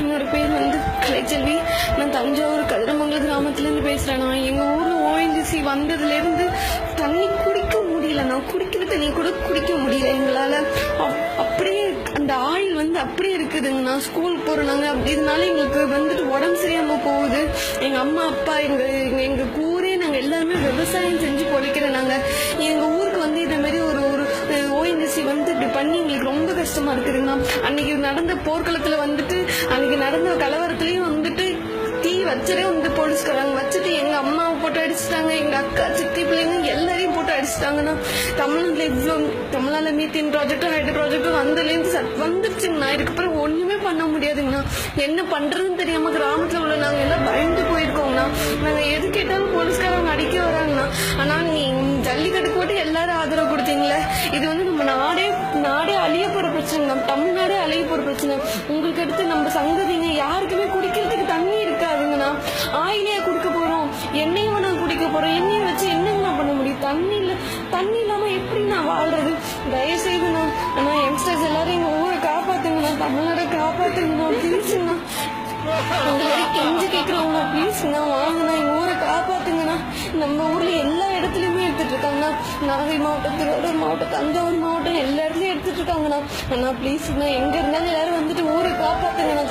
என்னோட பேர் வந்து கலைச்செல்வி நான் தஞ்சாவூர் கதிரமங்கல கிராமத்துலேருந்து பேசுகிறேன் நான் எங்கள் ஊரில் ஓஎன்ஜிசி வந்ததுலேருந்து தண்ணி குடிக்க முடியல. நான் குடிக்கிற தண்ணி கூட குடிக்க முடியல. எங்களால் அப்படியே அந்த ஆயில் வந்து அப்படியே இருக்குதுங்க. நான் ஸ்கூல் போகிறோம் நாங்கள் அப்படி இதனால எங்களுக்கு வந்துட்டு உடம்பு சரியாமல் போகுது. எங்கள் அம்மா அப்பா எங்கள் எங்கள் கூரே ஊரே நாங்கள் எல்லாருமே விவசாயம் செஞ்சு பொழைக்கிறோம் நாங்கள் எங்கள் ஊருக்கு வந்து இதே மாதிரி ஒரு ஒரு ஓஎன்ஜிசி வந்து இப்படி பண்ணி எங்களுக்கு ரொம்ப கஷ்டமாக இருக்குதுங்கண்ணா அன்னைக்கு நடந்த போர்க்களத்தில் வந்துட்டு அன்னைக்கு தீ வந்து போலீஸ்காரங்க. வச்சுட்டு எங்க அம்மாவை போட்டு அடிச்சிட்டாங்க எங்க அக்கா சித்தி பிள்ளைங்க எல்லாரையும் போட்டு அடிச்சிட்டாங்கன்னா தமிழ்நாட்டுல இவ்வளோ தமிழ்நாடுல மீத்தின் ப்ராஜெக்டும் ஹைட்ரோ ப்ராஜெக்டும் வந்ததுலேருந்து சட் வந்துருச்சுங்கண்ணா. இதுக்கப்புறம் ஒண்ணுமே பண்ண முடியாதுங்கண்ணா. என்ன பண்றதுன்னு தெரியாம கிராமத்துல உள்ள நாங்க எல்லாம் பயந்து போயிருக்கோங்கண்ணா. நாங்க எது கேட்டாலும் போலீஸ்காரங்க அடிக்க வராங்கண்ணா. ஆனா நீ ஜல்லிக்கட்டுக்கு போட்டு எல்லாரும் ஆதரவு கொடுத்தீங்களே. இது வந்து நம்ம நாடே நாடே அழிய போற பிரச்சனை நம்ம தமிழ்நாடே அழிய போற பிரச்சனை. உங்களுக்கு அடுத்து நம்ம சங்கதிங்க யாருக்குமே கூட எப்படி நான் வாழ்றது? தயவு செய்துண்ணா ஆனா யங்ஸ்டர்ஸ் எல்லாரும் எங்க ஊரை காப்பாத்துங்கண்ணா தமிழ்நாடை காப்பாத்துங்கண்ணா ப்ளீஸுங்கண்ணா உங்களை கெஞ்சி கேட்குறவங்க ப்ளீஸ்ண்ணா வாங்கண்ணா எங்க ஊரை காப்பாத்துங்கண்ணா நம்ம ஊர்ல எல்லா இடத்துலையுமே எடுத்துட்டு இருக்காங்கண்ணா நாகை மாவட்டம் திருவாரூர் மாவட்டம் தஞ்சாவூர் மாவட்டம் எல்லா இடத்துலையும் எடுத்துட்டு இருக்காங்கண்ணா அண்ணா. ப்ளீஸ்ண்ணா எங்க இருந்தாலும் எல்லாரும் வந்துட்டு ஊரை காப்பாத்துங்கண்ணா